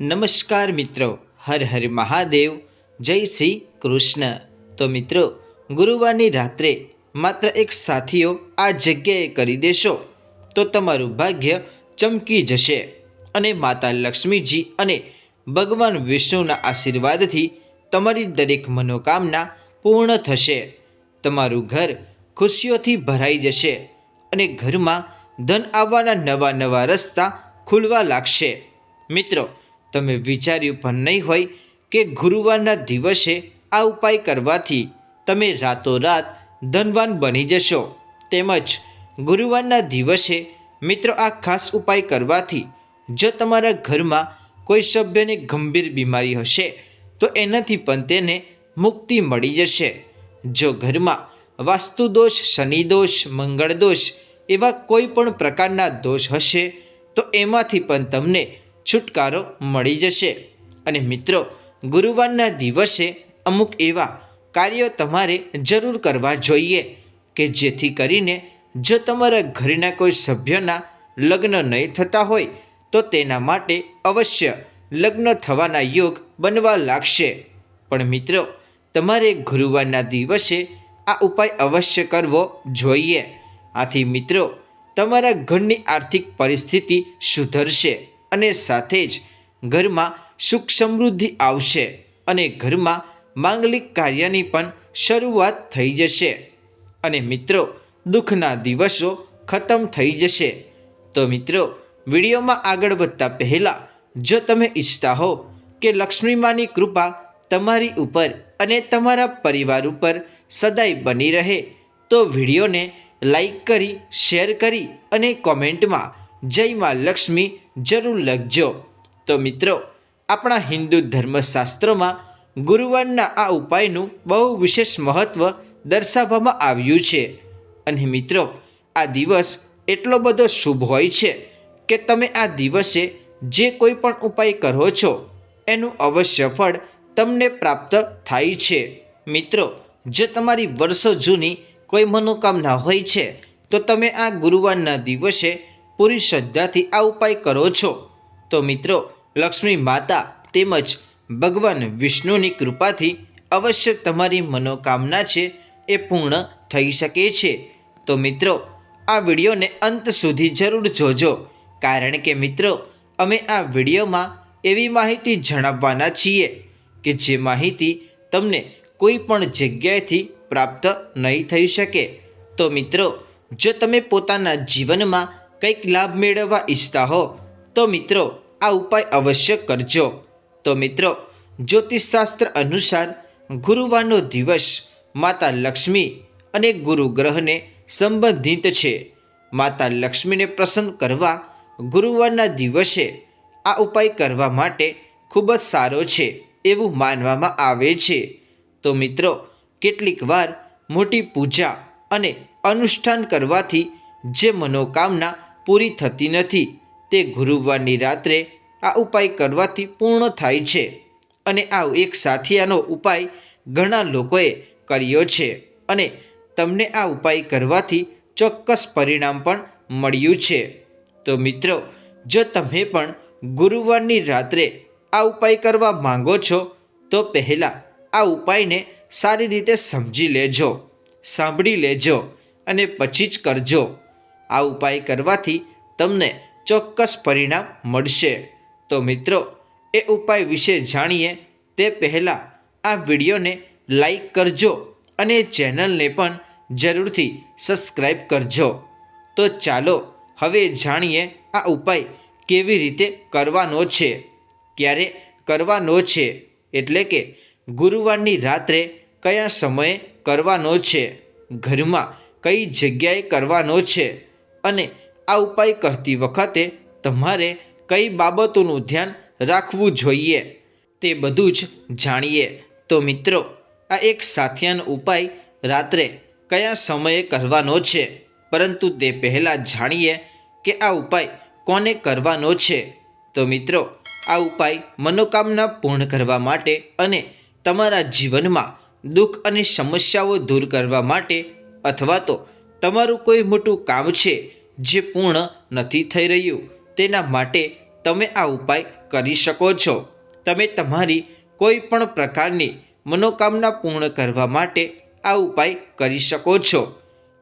નમસ્કાર મિત્રો, હર હર મહાદેવ, જય શ્રી કૃષ્ણ. તો મિત્રો, ગુરુવારની રાત્રે માત્ર એક સાથીઓ આ જગ્યાએ કરી દેશો, તો તમારું ભાગ્ય ચમકી જશે. અને માતા લક્ષ્મીજી અને ભગવાન વિષ્ણુના આશીર્વાદથી તમારી દરેક મનોકામના પૂર્ણ થશે. તમારું ઘર ખુશીઓથી ભરાઈ જશે અને ઘરમાં ધન આવવાના નવા નવા રસ્તા ખુલવા લાગશે. મિત્રો તમે વિચાર્યું પણ નહીં હોય કે ગુરુવારના દિવસે આ ઉપાય કરવાથી તમે રાતોરાત ધનવાન બની જશો. તેમજ ગુરુવારના દિવસે મિત્રો આ ખાસ ઉપાય કરવાથી જો તમારા ઘરમાં કોઈ સભ્યને ગંભીર બીમારી હશે, તો એનાથી પણ તેને મુક્તિ મળી જશે. જો ઘરમાં વાસ્તુદોષ શનિદોષ મંગળદોષ એવા કોઈ પણ પ્રકારના દોષ હશે, તો એમાંથી પણ તમને છુટકારો મળી જશે. અને મિત્રો, ગુરુવારના દિવસે અમુક એવા કાર્યો તમારે જરૂર કરવા જોઈએ કે જેથી કરીને જો તમારા ઘરના કોઈ સભ્યના લગ્ન નહીં થતા હોય, તો તેના માટે અવશ્ય લગ્ન થવાના યોગ બનવા લાગશે. પણ મિત્રો, તમારે ગુરુવારના દિવસે આ ઉપાય અવશ્ય કરવો જોઈએ. આથી મિત્રો, તમારા ઘરની આર્થિક પરિસ્થિતિ સુધરશે. અને સાથે જ ઘરમાં સુખ સમૃદ્ધિ આવશે અને ઘરમાં માંગલિક કાર્યની પણ શરૂઆત થઈ જશે. અને મિત્રો, દુઃખના દિવસો ખતમ થઈ જશે. તો મિત્રો, વિડીયોમાં આગળ વધતા પહેલાં, જો તમે ઈચ્છતા હો કે લક્ષ્મીમાની કૃપા તમારી ઉપર અને તમારા પરિવાર ઉપર સદાય બની રહે, તો વિડીયોને લાઈક કરી, શેર કરી અને કોમેન્ટમાં જય માં લક્ષ્મી જરૂર લખજો. તો મિત્રો, આપણા હિન્દુ ધર્મશાસ્ત્રોમાં ગુરુવારના આ ઉપાયનું બહુ વિશેષ મહત્ત્વ દર્શાવવામાં આવ્યું છે. અને મિત્રો, આ દિવસ એટલો બધો શુભ હોય છે કે તમે આ દિવસે જે કોઈ પણ ઉપાય કરો છો, એનું અવશ્ય ફળ તમને પ્રાપ્ત થાય છે. મિત્રો, જો તમારી વર્ષો જૂની કોઈ મનોકામના હોય છે, તો તમે આ ગુરુવારના દિવસે પૂરી શ્રદ્ધાથી આ ઉપાય કરો છો. તો મિત્રો, લક્ષ્મી માતા તેમજ ભગવાન વિષ્ણુની કૃપાથી અવશ્ય તમારી મનોકામના છે એ પૂર્ણ થઈ શકે છે. તો મિત્રો, આ વિડીયોને અંત સુધી જરૂર જોજો. કારણ કે મિત્રો, અમે આ વિડીયોમાં એવી માહિતી જણાવવાના છીએ કે જે માહિતી તમને કોઈ પણ જગ્યાએથી પ્રાપ્ત નહીં થઈ શકે. તો મિત્રો, જો તમે પોતાના જીવનમાં કંઈક લાભ મેળવવા ઈચ્છતા હો, તો મિત્રો, આ ઉપાય અવશ્ય કરજો. તો મિત્રો, જ્યોતિષશાસ્ત્ર અનુસાર ગુરુવારનો દિવસ માતા લક્ષ્મી અને ગુરુ ગ્રહને સંબંધિત છે. માતા લક્ષ્મીને પ્રસન્ન કરવા ગુરુવારના દિવસે આ ઉપાય કરવા માટે ખૂબ જ સારો છે એવું માનવામાં આવે છે. તો મિત્રો, કેટલીક વાર મોટી પૂજા અને અનુષ્ઠાન કરવાથી જે મનોકામના પૂરી થતી નથી. તે ગુરુવારની રાત્રે આ ઉપાય કરવાથી પૂર્ણ થાય છે અને આ એક સાથિયાનો ઉપાય ઘણા લોકોએ કર્યો છે અને તમને આ ઉપાય કરવાથી ચોક્કસ પરિણામ પણ મળ્યું છે. તો મિત્રો, જો તમે પણ ગુરુવારની રાત્રે આ ઉપાય કરવા માંગો છો, તો પહેલાં આ ઉપાયને સારી રીતે સમજી લેજો, સાંભળી લેજો અને પછી જ કરજો. આ ઉપાય કરવાથી તમને ચોક્કસ પરિણામ મળશે. તો મિત્રો, એ ઉપાય વિશે જાણીએ તે પહેલાં આ વિડીયોને લાઈક કરજો અને ચેનલને પણ જરૂરથી સબસ્ક્રાઈબ કરજો. તો ચાલો હવે જાણીએ આ ઉપાય કેવી રીતે કરવાનો છે. ક્યારે કરવાનો છે? એટલે કે ગુરુવારની રાત્રે કયા સમયે કરવાનો છે? ઘરમાં કઈ જગ્યાએ કરવાનો છે? અને આ ઉપાય કરતી વખતે તમારે કઈ બાબતોનું ધ્યાન રાખવું જોઈએ તે બધું જ જાણીએ. તો મિત્રો, આ એક સાથિયાનો ઉપાય રાત્રે કયા સમયે કરવાનો છે? પરંતુ તે પહેલાં જાણીએ કે આ ઉપાય કોને કરવાનો છે. તો મિત્રો, આ ઉપાય મનોકામના પૂર્ણ કરવા માટે અને તમારા જીવનમાં દુઃખ અને સમસ્યાઓ દૂર કરવા માટે અથવા તો તમારું કોઈ મોટું કામ છે જે પૂર્ણ નથી થઈ રહ્યું, તેના માટે તમે આ ઉપાય કરી શકો છો. તમે તમારી કોઈ પણ પ્રકારની મનોકામના પૂર્ણ કરવા માટે આ ઉપાય કરી શકો છો.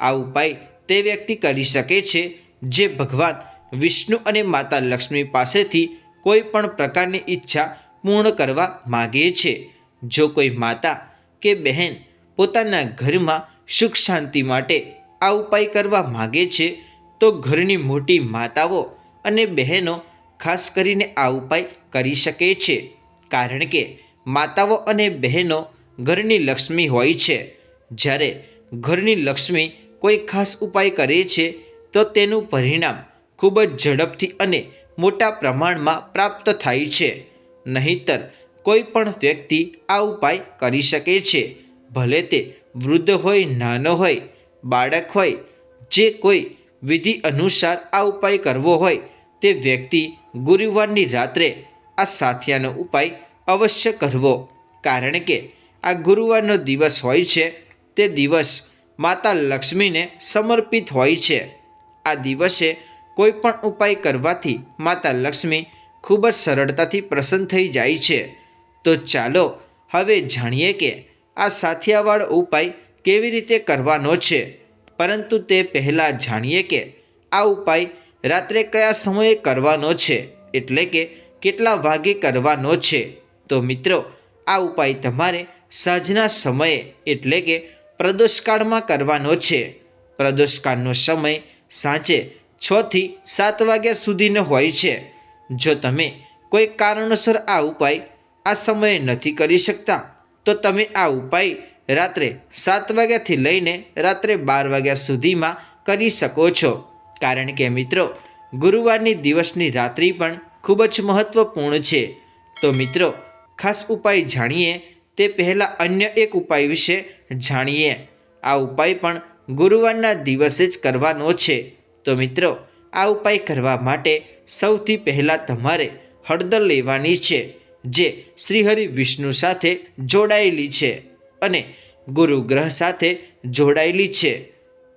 આ ઉપાય તે વ્યક્તિ કરી શકે છે જે ભગવાન વિષ્ણુ અને માતા લક્ષ્મી પાસેથી કોઈ પણ પ્રકારની ઈચ્છા પૂર્ણ કરવા માગે છે. જો કોઈ માતા કે બહેન પોતાના ઘરમાં સુખ શાંતિ માટે આ ઉપાય કરવા માગે છે, તો ઘરની મોટી માતાઓ અને બહેનો ખાસ કરીને આ ઉપાય કરી શકે છે. કારણ કે માતાઓ અને બહેનો ઘરની લક્ષ્મી હોય છે. જ્યારે ઘરની લક્ષ્મી કોઈ ખાસ ઉપાય કરે છે, તો તેનું પરિણામ ખૂબ જ ઝડપથી અને મોટા પ્રમાણમાં પ્રાપ્ત થાય છે. નહીંતર કોઈ પણ વ્યક્તિ આ ઉપાય કરી શકે છે. ભલે તે વૃદ્ધ હોય, નાનો હોય બાળક હોય, જે કોઈ વિધિ અનુસાર આ ઉપાય કરવો હોય, તે વ્યક્તિ ગુરુવારની રાત્રે આ સાથિયાનો ઉપાય અવશ્ય કરવો. કારણ કે આ ગુરુવારનો દિવસ હોય છે, તે દિવસ માતા લક્ષ્મીને સમર્પિત હોય છે. આ દિવસે કોઈ પણ ઉપાય કરવાથી માતા લક્ષ્મી ખૂબ જ સરળતાથી પ્રસન્ન થઈ જાય છે. તો ચાલો હવે જાણીએ કે આ સાથિયાવાળો ઉપાય કેવી રીતે કરવાનો છે? પરંતુ તે પહેલાં જાણીએ કે આ ઉપાય રાત્રે કયા સમયે કરવાનો છે, એટલે કે કેટલા વાગે કરવાનો છે. તો મિત્રો, આ ઉપાય તમારે સાંજના સમયે, એટલે કે પ્રદોષકાળમાં કરવાનો છે. પ્રદોષકાળનો સમય સાંજે છથી સાત વાગ્યા સુધીનો હોય છે. જો તમે કોઈ કારણોસર આ ઉપાય આ સમયે નથી કરી શકતા, તો તમે આ ઉપાય રાત્રે સાત વાગ્યાથી લઈને રાત્રે બાર વાગ્યા સુધીમાં કરી શકો છો. કારણ કે મિત્રો, ગુરુવારની દિવસની રાત્રિ પણ ખૂબ જ મહત્ત્વપૂર્ણ છે. તો મિત્રો, ખાસ ઉપાય જાણીએ? તે પહેલાં અન્ય એક ઉપાય વિશે જાણીએ. આ ઉપાય પણ ગુરુવારના દિવસે જ કરવાનો છે. તો મિત્રો, આ ઉપાય કરવા માટે સૌથી પહેલાં તમારે હળદર લેવાની છે, જે શ્રીહરિ વિષ્ણુ સાથે જોડાયેલી છે. અને ગુરુગ્રહ સાથે જોડાયેલી છે.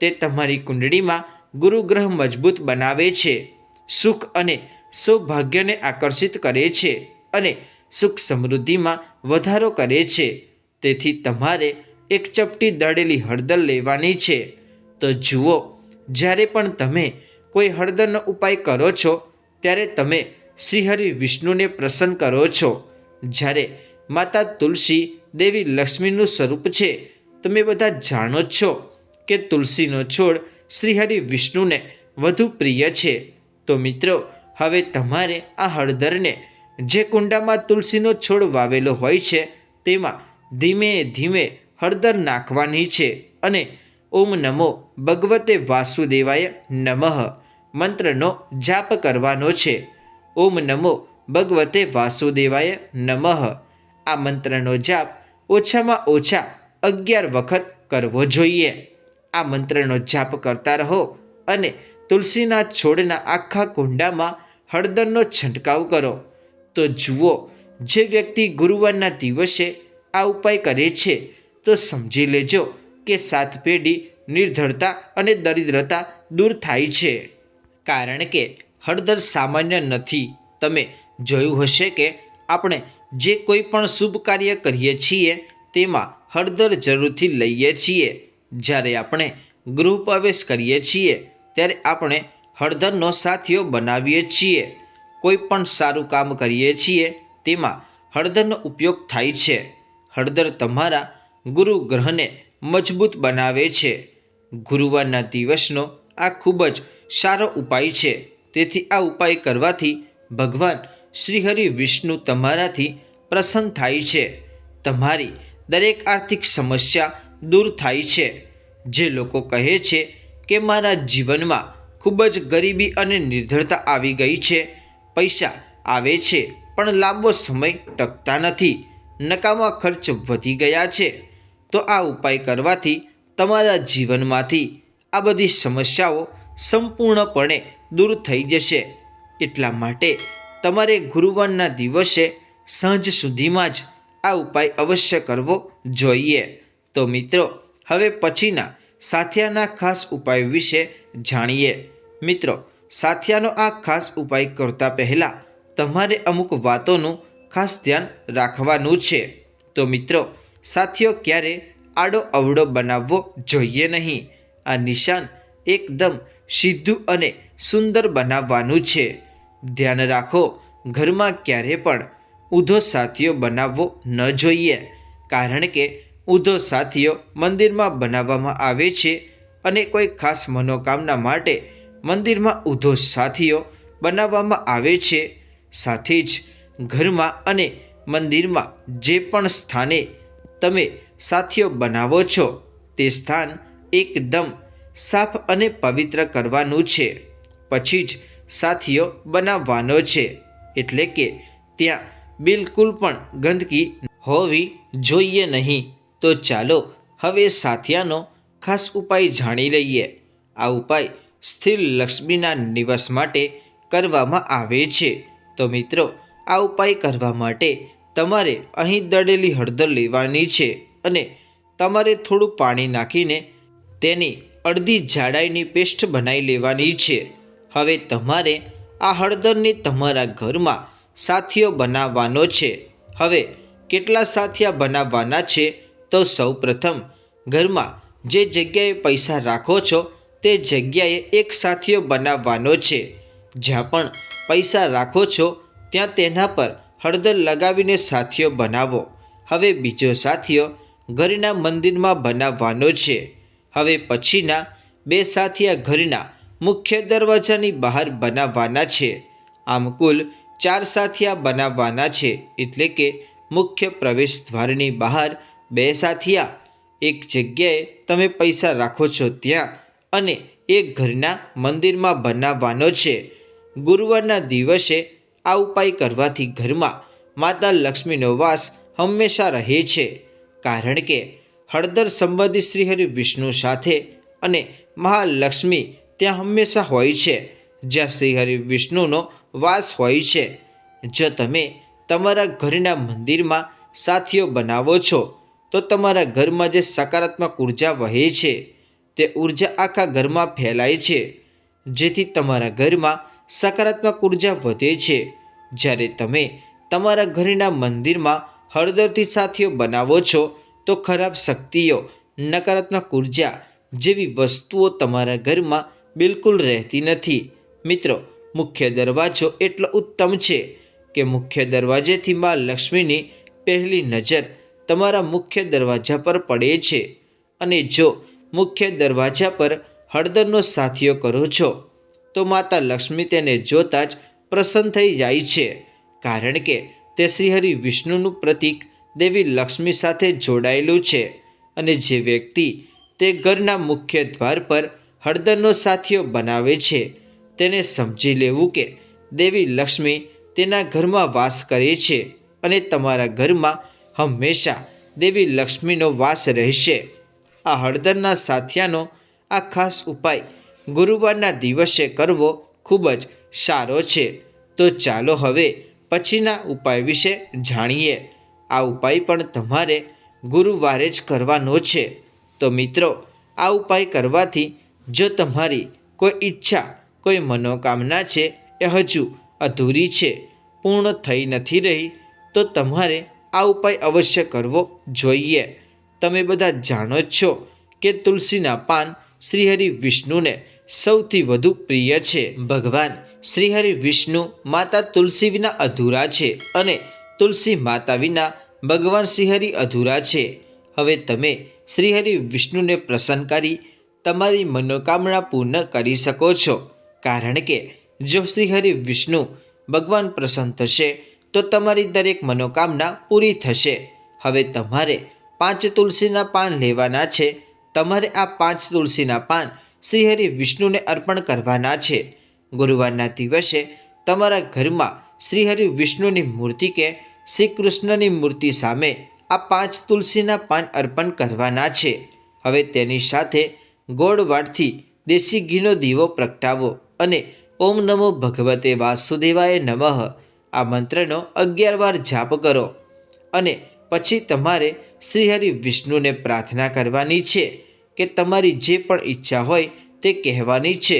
તે તમારી કુંડળીમાં ગુરુગ્રહ મજબૂત બનાવે છે, સુખ અને સૌભાગ્યને આકર્ષિત કરે છે અને સુખ સમૃદ્ધિમાં વધારો કરે છે. તેથી તમારે એક ચપટી દળેલી હળદર લેવાની છે. તો જુઓ, જ્યારે પણ તમે કોઈ હળદરનો ઉપાય કરો છો, ત્યારે તમે શ્રીહરિ વિષ્ણુને પ્રસન્ન કરો છો. જ્યારે માતા તુલસી દેવી લક્ષ્મીનું સ્વરૂપ છે. તમે બધા જાણો જ છો કે તુલસીનો છોડ શ્રીહરિ વિષ્ણુને વધુ પ્રિય છે. તો મિત્રો, હવે તમારે આ હળદરને જે કુંડામાં તુલસીનો છોડ વાવેલો હોય છે, તેમાં ધીમે ધીમે હળદર નાખવાની છે અને ઓમ નમો ભગવતે વાસુદેવાય નમઃ મંત્રનો જાપ કરવાનો છે. ઓમ નમો ભગવતે વાસુદેવાય નમઃ આ મંત્રનો જાપ ઓછામાં ઓછા અગિયાર વખત કરવો જોઈએ. આ મંત્રનો જાપ કરતા રહો અને તુલસીના છોડના આખા કુંડામાં હળદરનો છંટકાવ કરો. તો જુઓ, જે વ્યક્તિ ગુરુવારના દિવસે આ ઉપાય કરે છે, તો સમજી લેજો કે સાત પેઢી નિર્ધરતા અને દરિદ્રતા દૂર થાય છે. કારણ કે હળદર સામાન્ય નથી. તમે જોયું હશે કે આપણે જે કોઈ પણ શુભ કાર્ય કરીએ છીએ, તેમાં હળદર જરૂરથી લઈએ છીએ. જ્યારે આપણે ગૃહ પ્રવેશ કરીએ છીએ, ત્યારે આપણે હળદરનો સાથીઓ બનાવીએ છીએ. કોઈ પણ સારું કામ કરીએ છીએ, તેમાં હળદરનો ઉપયોગ થાય છે. હળદર તમારા ગુરુ ગ્રહને મજબૂત બનાવે છે. ગુરુવારના દિવસનો આ ખૂબ જ સારો ઉપાય છે. તેથી આ ઉપાય કરવાથી ભગવાન શ્રીહરિ વિષ્ણુ તમારાથી પ્રસન્ન થાય છે. તમારી દરેક આર્થિક સમસ્યા દૂર થાય છે. જે લોકો કહે છે કે મારા જીવનમાં ખૂબ જ ગરીબી અને નિર્ધરતા આવી ગઈ છે. પૈસા આવે છે, પણ લાંબો સમય ટકતા નથી. નકામા ખર્ચ વધી ગયા છે. તો આ ઉપાય કરવાથી તમારા જીવનમાંથી આ બધી સમસ્યાઓ સંપૂર્ણપણે દૂર થઈ જશે. એટલા માટે તમારે ગુરુવારના દિવસે સાંજ સુધીમાં જ આ ઉપાય અવશ્ય કરવો જોઈએ. તો મિત્રો, હવે પછીના સાથિયાના ખાસ ઉપાય વિશે જાણીએ. મિત્રો, સાથિયાનો આ ખાસ ઉપાય કરતા પહેલાં તમારે અમુક વાતોનું ખાસ ધ્યાન રાખવાનું છે. તો મિત્રો, સાથીઓ, ક્યારે આડો અવડો બનાવવો જોઈએ નહીં. આ નિશાન એકદમ સીધું અને સુંદર બનાવવાનું છે. ધ્યાન રાખો, ઘરમાં ક્યારે પણ ઊંધો સાથીઓ બનાવવો ન જોઈએ. કારણ કે ઊંધો સાથીઓ મંદિરમાં બનાવવામાં આવે છે અને કોઈ ખાસ મનોકામના માટે મંદિરમાં ઊંધો સાથીઓ બનાવવામાં આવે છે. સાથે જ ઘરમાં અને મંદિરમાં જે પણ સ્થાને તમે સાથીઓ બનાવો છો, તે સ્થાન એકદમ સાફ અને પવિત્ર કરવાનું છે. પછી જ સાથીઓ બનાવવાનો છે. એટલે કે ત્યાં બિલકુલ પણ ગંદકી હોવી જોઈએ નહીં. તો ચાલો હવે સાથિયાનો ખાસ ઉપાય જાણી લઈએ. આ ઉપાય સ્થિર લક્ષ્મીના નિવાસ માટે કરવામાં આવે છે. તો મિત્રો, આ ઉપાય કરવા માટે તમારે અહીં દળેલી હળદર લેવાની છે અને તમારે થોડું પાણી નાખીને તેની અડધી જાડાઈની પેસ્ટ બનાવી લેવાની છે. હવે તમારે આ હળદરને તમારા ઘરમાં સાથીઓ બનાવવાનો છે. હવે કેટલા સાથિયા બનાવવાના છે તો સૌ પ્રથમ ઘરમાં જે જગ્યાએ પૈસા રાખો છો તે જગ્યાએ એક સાથીઓ બનાવવાનો છે. જ્યાં પણ પૈસા રાખો છો ત્યાં તેના પર હળદર લગાવીને સાથીઓ બનાવો. હવે બીજો સાથીઓ ઘરના મંદિરમાં બનાવવાનો છે. હવે પછીના બે સાથિયા ઘરના મુખ્ય દરવાજાની બહાર બનાવવાના છે. આમ કુલ ચાર સાથિયા બનાવવાના છે, એટલે કે મુખ્ય પ્રવેશ દ્વારની બહાર બે સાથિયા. એક જગ્યાએ તમે પૈસા રાખો છો ત્યાં અને એક ઘરના મંદિરમાં બનાવવાનો છે. ગુરુવારના દિવસે આ ઉપાય કરવાથી ઘરમાં માતા લક્ષ્મીનો વાસ હંમેશા રહે છે. કારણ કે હળદર સંબંધી શ્રી હરિ વિષ્ણુ સાથે અને મહાલક્ષ્મી ત્યાં હંમેશા હોય છે. જ્યાં શ્રી હરિ વિષ્ણુનો વાસ હોય છે. જો તમે તમારા ઘરના મંદિરમાં સાથીઓ બનાવો છો, તો તમારા ઘરમાં જે સકારાત્મક ઊર્જા વહે છે, તે ઊર્જા આખા ઘરમાં ફેલાય છે. જેથી તમારા ઘરમાં સકારાત્મક ઊર્જા વધે છે. જ્યારે તમે તમારા ઘરના મંદિરમાં હળદરથી સાથીઓ બનાવો છો, તો ખરાબ શક્તિઓ, નકારાત્મક ઊર્જા જેવી વસ્તુઓ તમારા ઘરમાં બિલકુલ રહેતી નથી. મિત્રો, મુખ્ય દરવાજો એટલો ઉત્તમ છે કે મુખ્ય દરવાજેથી મા લક્ષ્મીની પહેલી નજર તમારા મુખ્ય દરવાજા પર પડે છે. અને જો મુખ્ય દરવાજા પર હળદરનો સાથીઓ કરો છો, તો માતા લક્ષ્મી તેને જોતા જ પ્રસન્ન થઈ જાય છે. કારણ કે તે શ્રીહરિ વિષ્ણુનું પ્રતીક દેવી લક્ષ્મી સાથે જોડાયેલું છે. અને જે વ્યક્તિ તે ઘરના મુખ્ય દ્વાર પર હળદરનો સાથીઓ બનાવે છે. તેને સમજી લેવું કે દેવી લક્ષ્મી તેના ઘરમાં વાસ કરે છે અને તમારા ઘરમાં હંમેશા દેવી લક્ષ્મીનો વાસ રહેશે. આ હળદરના સાથિયાનો આ ખાસ ઉપાય ગુરુવારના દિવસે કરવો ખૂબ જ સારો છે. તો ચાલો હવે પછીના ઉપાય વિશે જાણીએ. આ ઉપાય પણ તમારે ગુરુવારે જ કરવાનો છે. તો મિત્રો, આ ઉપાય કરવાથી જો તમારી કોઈ ઈચ્છા, કોઈ મનોકામના છે, એ હજુ અધૂરી છે, પૂર્ણ થઈ નથી રહી, તો તમારે આ ઉપાય અવશ્ય કરવો જોઈએ. તમે બધા જાણો જ છો કે તુલસીના પાન શ્રીહરિ વિષ્ણુને સૌથી વધુ પ્રિય છે. ભગવાન શ્રીહરિ વિષ્ણુ માતા તુલસી વિના અધૂરા છે અને તુલસી માતા વિના ભગવાન શ્રીહરિ અધૂરા છે. હવે તમે શ્રીહરિ વિષ્ણુને પ્રસન્ન કરી તમારી મનોકામના પૂર્ણ કરી શકો છો. કારણ કે, જો શ્રીહરિ વિષ્ણુ ભગવાન પ્રસન્ન થશે, તો તમારી દરેક મનોકામના પૂરી થશે. હવે તમારે પાંચ તુલસીના પાન લેવાના છે. તમારે આ પાંચ તુલસીના પાન શ્રીહરિ વિષ્ણુને અર્પણ કરવાના છે. ગુરુવારના દિવસે તમારા ઘરમાં શ્રીહરિ વિષ્ણુની મૂર્તિ કે શ્રી કૃષ્ણની મૂર્તિ સામે આ પાંચ તુલસીના પાન અર્પણ કરવાના છે. હવે તેની સાથે ગોળ વાટથી દેશી ઘીનો દીવો પ્રગટાવો અને ઓમ નમો ભગવતે વાસુદેવાય નમઃ. આ મંત્રનો અગિયાર વાર જાપ કરો અને પછી તમારે શ્રીહરિ વિષ્ણુને પ્રાર્થના કરવાની છે કે તમારી જે પણ ઈચ્છા હોય તે કહેવાની છે.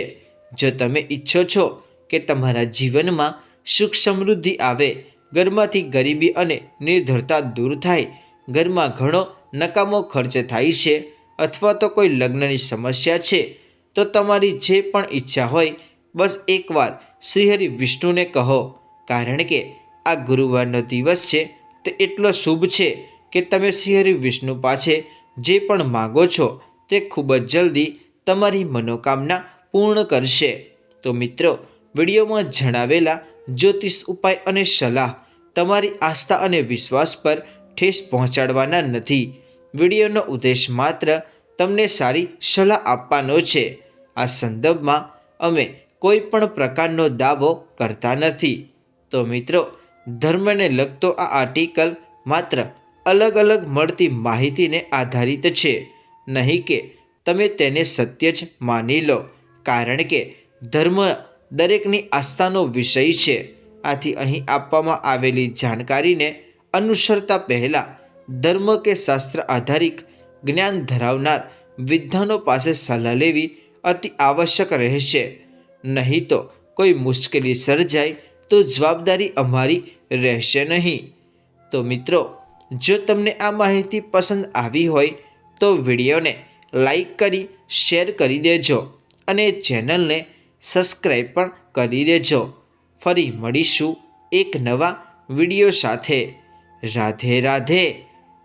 જો તમે ઈચ્છો છો કે તમારા જીવનમાં સુખ સમૃદ્ધિ આવે, ઘરમાંથી ગરીબી અને નિર્ધરતા દૂર થાય, ઘરમાં ઘણો નકામો ખર્ચ થાય છે અથવા તો કોઈ લગ્નની સમસ્યા છે, તો તમારી જે પણ ઈચ્છા હોય, બસ એકવાર શ્રીહરિ વિષ્ણુને કહો. કારણ કે આ ગુરુવારનો દિવસ છે, તે એટલો શુભ છે કે તમે શ્રીહરિ વિષ્ણુ પાસે જે પણ માગો છો, તે ખૂબ જ જલ્દી તમારી મનોકામના પૂર્ણ કરશે. તો મિત્રો, વિડીયોમાં જણાવેલા જ્યોતિષ ઉપાય અને સલાહ તમારી આસ્થા અને વિશ્વાસ પર ઠેસ પહોંચાડવાના નથી. વિડીયોનો ઉદ્દેશ માત્ર તમને સારી સલાહ આપવાનો છે. આ સંદર્ભમાં અમે કોઈ પણ પ્રકારનો દાવો કરતા નથી. તો મિત્રો, ધર્મને લગતો આ આર્ટિકલ માત્ર અલગ અલગ મળતી માહિતીને આધારિત છે. નહીં કે તમે તેને સત્ય જ માની લો, કારણ કે ધર્મ દરેકની આસ્થાનો વિષય છે. આથી અહીં આપવામાં આવેલી જાણકારીને અનુસરતા પહેલાં ધર્મ કે શાસ્ત્ર આધારિત જ્ઞાન ધરાવનાર વિદ્વાનો પાસે સલાહ લેવી અતિ આવશ્યક રહેશે. નહીં તો કોઈ મુશ્કેલી સર્જાય તો જવાબદારી અમારી રહેશે નહીં. તો મિત્રો, જો તમને આ માહિતી પસંદ આવી હોય તો વિડીયોને લાઈક કરી, શેર કરી દેજો અને ચેનલને સબસ્ક્રાઈબ પણ કરી દેજો. ફરી મળીશું એક નવા વીડિયો સાથે. રાધે રાધે.